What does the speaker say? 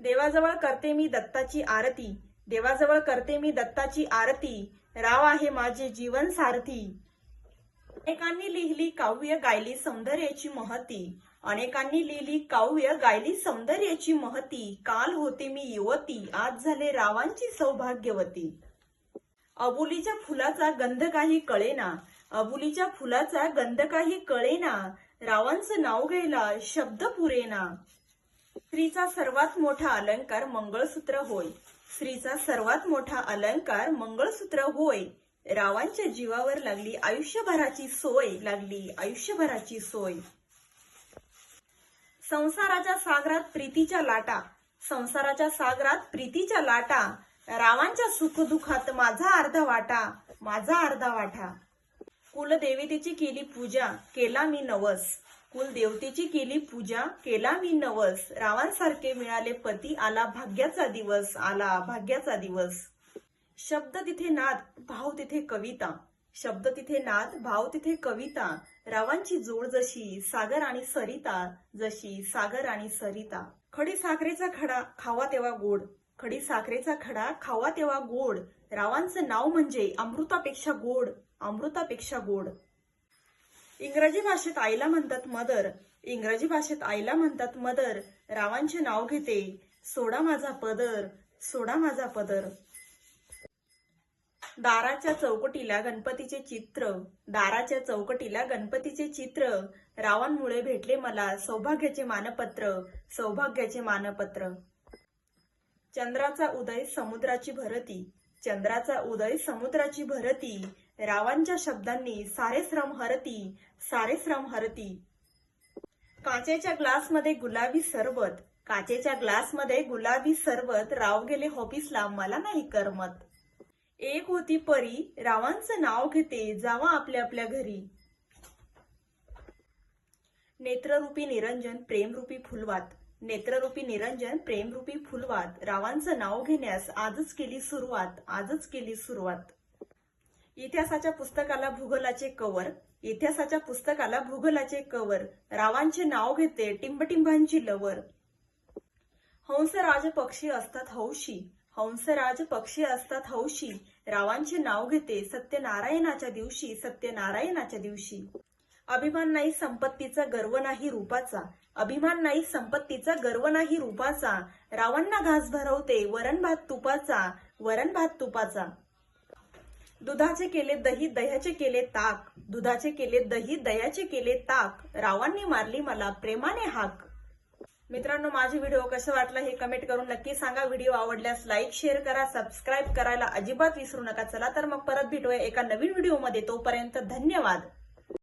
देवाजवळ करते मी दत्ताची आरती. देवाजवळ करते मी दत्ताची आरती. राव आहे माझे जीवन सारथी. अनेकांनी लिहिली काव्य गायली सौंदर्याची महती. अनेकांनी लिहिली काव्य गायली सौंदर्याची महती. काल होते मी युवती आज झाले रावांची सौभाग्यवती. अबुलीच्या फुलाचा गंध काही कळेना. अबुलीच्या फुलाचा गंध काही कळेना. रावांचं नाव घ्यायला शब्द पुरेना. स्त्रीचा सर्वात मोठा अलंकार मंगळसूत्र होय. स्त्रीचा सर्वात मोठा अलंकार मंगळसूत्र होय. रावांच्या जीवावर लागली आयुष्यभराची सोय लागली आयुष्यभराची सोय. संसाराच्या सागरात प्रीतीच्या लाटा. संसाराच्या सागरात प्रीतीच्या लाटा. रावांच्या सुखदुखात माझा अर्धा वाटा माझा अर्धा वाटा. कुलदेवतेची केली पूजा केला मी नवस. कुलदेवतेची केली पूजा केला मी नवस. रावांसारखे मिळाले पती आला भाग्याचा दिवस आला भाग्याचा दिवस. शब्द तिथे नाद भाव तिथे कविता. शब्द तिथे नाद भाव तिथे कविता. रावांची जोड जशी सागर आणि सरिता जशी सागर आणि सरिता. खडी साखरेचा खडा खावा तेव्हा गोड. खडी साखरेचा खडा खावा तेव्हा गोड. रावांचं नाव म्हणजे अमृतापेक्षा गोड अमृतापेक्षा गोड. इंग्रजी भाषेत आईला म्हणतात मदर. इंग्रजी भाषेत आईला म्हणतात मदर. रावांचे नाव घेते. सोडा माझा पदर. सोडा माझा पदर. दाराच्या चौकटीला गणपतीचे चित्र. दाराच्या चौकटीला गणपतीचे चित्र. रावांमुळे भेटले मला सौभाग्याचे मानपत्र. सौभाग्याचे मानपत्र. चंद्राचा उदय समुद्राची भरती. चंद्राचा उदय समुद्राची भरती. रावांच्या शब्दांनी सारे श्रम हरती सारे श्रम हरती. काचेच्या ग्लासमध्ये गुलाबी सरबत काचेच्या ग्लासमध्ये गुलाबी सरबत राव गेले ऑफिसला मला नाही करमत. एक होती परी रावांचं नाव घेते जावा आपल्या आपल्या घरी. नेत्ररूपी निरंजन प्रेमरूपी फुलवात. नेत्ररूपी निरंजन प्रेमरूपी फुलवात. रावांचं नाव घेण्यास आजच केली सुरुवात आजच केली सुरुवात. इतिहासाच्या पुस्तकाला भूगोलाचे कवर इतिहासाच्या पुस्तकाला भूगोलाचे कवर रावांचे नाव घेते टिंबटिंबांची लवर. हंसराज पक्षी असतात हौशी हंसराज पक्षी असतात हौशी रावांचे नाव घेते सत्यनारायणाच्या दिवशी सत्यनारायणाच्या दिवशी. अभिमान नाही संपत्तीचा गर्व नाही रूपाचा. अभिमान नाही संपत्तीचा गर्व नाही रूपाचा. रावांना घास भरवते वरण भात तुपाचा वरण भात तुपाचा. दुधाचे केले दही दह्याचे केले ताक. दुधाचे केले दही दह्याचे केले ताक. रावांनी मारली मला प्रेमाने हाक. मित्रांनो माझे व्हिडिओ कसे वाटला हे कमेंट करून नक्की सांगा. व्हिडिओ आवडल्यास लाईक शेअर करा सबस्क्राईब करायला अजिबात विसरू नका. चला तर मग परत भेटूया एका नवीन व्हिडिओमध्ये. तोपर्यंत धन्यवाद.